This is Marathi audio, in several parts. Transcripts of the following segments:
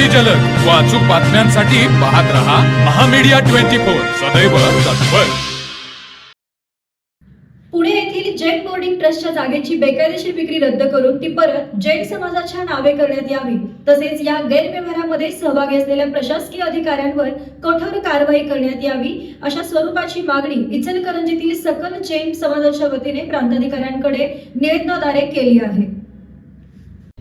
अति जलद. व अचूक बातम्यांसाठी पाहत रहा महामीडिया ट्वेंटी फोर. सदैव तत्पर. पुणे येथील जैन बोर्डिंग ट्रस्टच्या जागेची बेकायदेशीर विक्री रद्द करून ती परत जैन समाजाच्या नावे करण्यात यावी. तसेच या गैरव्यवहारामध्ये सहभागी असलेल्या प्रशासकीय अधिकाऱ्यांवर कठोर कारवाई करण्यात यावी अशा स्वरूपाची मागणी इचलकरंजीतील सकल जैन समाजाच्या वतीने प्रांताधिकाऱ्यांकडे निवेदनाद्वारे केली आहे.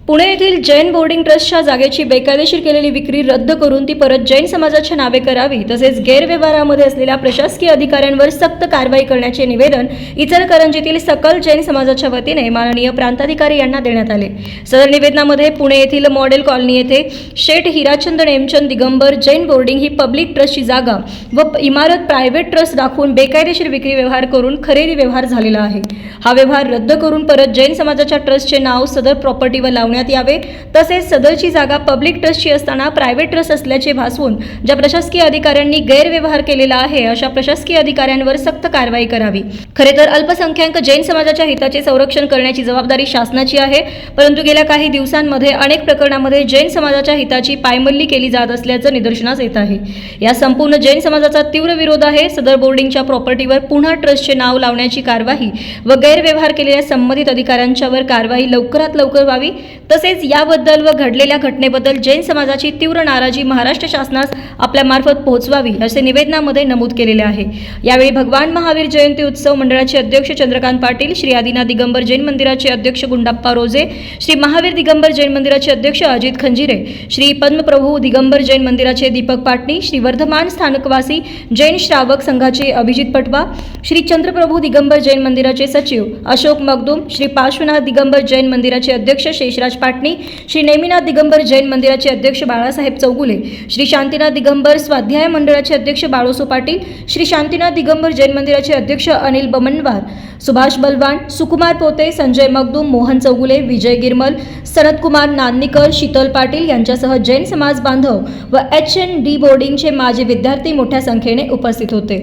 पुणे येथील जैन बोर्डिंग ट्रस्टच्या जागेची बेकायदेशीर केलेली विक्री रद्द करून ती परत जैन समाजाच्या नावे करावी तसेच गैरव्यवहारामध्ये असलेल्या प्रशासकीय अधिकाऱ्यांवर सक्त कारवाई करण्याचे निवेदन इचलकरंजीतील सकल जैन समाजाच्या वतीने माननीय प्रांताधिकारी यांना देण्यात आले. सदर निवेदनामध्ये पुणे येथील मॉडेल कॉलनी येथे शेठ हिराचंद नेमचंद दिगंबर जैन बोर्डिंग ही पब्लिक ट्रस्टची जागा व इमारत प्रायव्हेट ट्रस्ट दाखवून बेकायदेशीर विक्री व्यवहार करून खरेदी व्यवहार झालेला आहे. हा व्यवहार रद्द करून परत जैन समाजाच्या ट्रस्टचे नाव सदर प्रॉपर्टीवर लावण्यात यावे. तसेच सदरची जागा पब्लिक ट्रस्टची असताना प्रायव्हेट ट्रस्ट असल्याचे भासवून ज्या प्रशासकीय अधिकाऱ्यांनी गैरव्यवहार केलेला आहे अशा प्रशासकीय अधिकाऱ्यांवर सक्त कारवाई करावी. खरे तर अल्पसंख्याक जैन समाजाच्या हिताचे संरक्षण करण्याची जबाबदारी शासनाची आहे परंतु गेल्या काही दिवसांमध्ये अनेक प्रकरणामध्ये जैन समाजाच्या हिताची पायमल्ली केली जात असल्याचं निदर्शनास येत आहे. या संपूर्ण जैन समाजाचा तीव्र विरोध आहे. सदर बोर्डिंगच्या प्रॉपर्टीवर पुन्हा ट्रस्टचे नाव लावण्याची कारवाई व गैरव्यवहार केलेल्या संबंधित अधिकाऱ्यांच्यावर कारवाई लवकरात लवकर व्हावी. तसेच याबद्दल व घडलेल्या घटनेबद्दल जैन समाजाची तीव्र नाराजी महाराष्ट्र शासनास आपल्यामार्फत पोहोचवावी असे निवेदनामध्ये नमूद केलेले आहे. यावेळी भगवान महावीर जयंती उत्सव मंडळाचे अध्यक्ष चंद्रकांत पाटील श्री आदिनाथ दिगंबर जैन मंदिराचे अध्यक्ष गुंडाप्पा रोजे श्री महावीर दिगंबर जैन मंदिराचे अध्यक्ष अजित खंजिरे श्री पद्मप्रभू दिगंबर जैन मंदिराचे दीपक पाटणी श्री वर्धमान स्थानकवासी जैन श्रावक संघाचे अभिजित पटवा श्री चंद्रप्रभू दिगंबर जैन मंदिराचे सचिव अशोक मगदूम श्री पार्श्वनाथ दिगंबर जैन मंदिराचे अध्यक्ष शेषराज पाटणी श्री नेमिनाथ दिगंबर जैन मंदिराचे अध्यक्ष बाळासाहेब चौगुले श्री शांतीनाथ दिगंबर स्वाध्याय मंडळाचे अध्यक्ष बाळोसो पाटील श्री शांतीनाथ दिगंबर जैन मंदिराचे अध्यक्ष अनिल बमनवार सुभाष बलवान सुकुमार पोते संजय मगदूम मोहन चौगुले विजय गिरमल सनतकुमार नान्नीकर शीतल पाटील यांच्यासह जैन समाज बांधव व एच एन डी बोर्डिंगचे माजी विद्यार्थी मोठ्या संख्येने उपस्थित होते.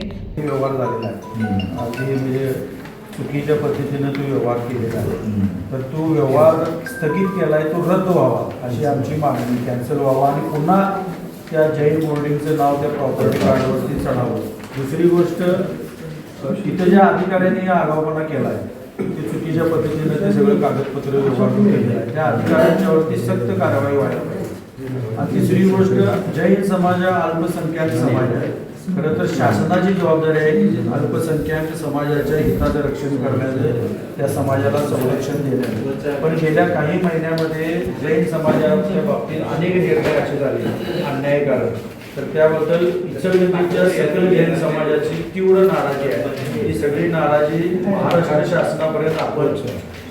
चुकीच्या पद्धतीनं तो व्यवहार केलेला आहे. तर तो व्यवहार स्थगित केला आहे तो रद्द व्हावा अशी आमची मागणी. कॅन्सल व्हावा आणि पुन्हा त्या जैन बोर्डिंगचं नाव त्या प्रॉपर्टी कार्डवरती चढावं. दुसरी गोष्ट इथं ज्या अधिकाऱ्यांनी हा आगाऊपणा केला आहे ते चुकीच्या पद्धतीनं ते सगळं कागदपत्र व्यवहार केलेलं आहे. त्या अधिकाऱ्यांच्यावरती सक्त कारवाई व्हायला पाहिजे. आणि तिसरी गोष्ट जैन समाज हा अल्पसंख्याक समाज आहे. खरं तर शासनाची जबाबदारी आहे की अल्पसंख्याक समाजाच्या हिताचं रक्षण करण्याचं त्या समाजाला संरक्षण देण्याचं. पण गेल्या काही महिन्यामध्ये जैन समाजाच्या बाबतीत अनेक निर्णय असे झाले अन्यायकारक. तर त्याबद्दल इचलकरंजीच्या सकल जैन समाजाची तीव्र नाराजी आहे. ही सगळी नाराजी महाराष्ट्र शासनापर्यंत आपण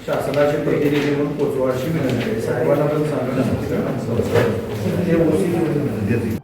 शासनाचे प्रतिनिधी म्हणून पोचवा अशी विनंती आहे. साहेबांना पण सांगण्यासाठी ते ओसी